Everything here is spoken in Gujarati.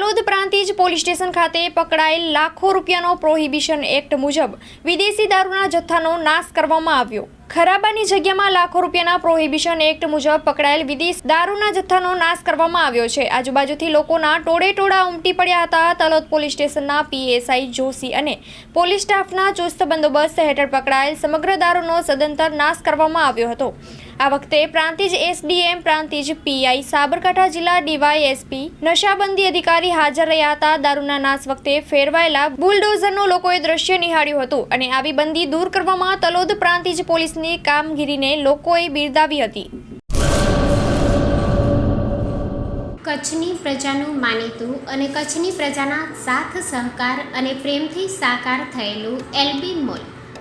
તલોદ પ્રાંતિજ પોલીસ સ્ટેશન ખાતે પકડાયેલ લાખો રૂપિયાનો પ્રોહિબિશન એક્ટ મુજબ વિદેશી દારૂના જથ્થાનો નાશ કરવામાં આવ્યો. ખરાબાની જગ્યામાં લાખો રૂપિયાના પ્રોહિબિશન એક્ટ મુજબ પકડાયેલ વિદેશ દારૂના જથ્થાનો નાશ કરવામાં આવ્યો છે. આજુબાજુથી લોકોના ટોળે ટોળા ઉમટી પડ્યા હતા તલોદ પોલીસ સ્ટેશનના પીએસઆઈ જોશી અને પોલીસ સ્ટાફના ચુસ્ત બંદોબસ્ત હેઠળ પકડાયેલ સમગ્ર દારૂનો સદંતર નાશ કરવામાં આવ્યો હતો. આ વખતે પ્રાંતિજ એસડીએમ, પ્રાંતિજ પીઆઈ, સાબરકાંઠા જિલ્લા ડીવાયએસપી, નશાબંધી અધિકારી હાજર રહ્યા હતા. દારૂના નાશ વખતે ફેરવાયેલા બુલડોઝરનું લોકોએ દ્રશ્ય નિહાળ્યું હતું અને આવી બંદી દૂર કરવામાં તલોદ પ્રાંતિજ પોલીસની કામગીરીને લોકોએ બિરદાવી હતી. કચ્છની પ્રજાનું માનીતું અને કચ્છની પ્રજાના સાથ સહકાર અને પ્રેમથી સાકાર થયેલું એલબી મોલ.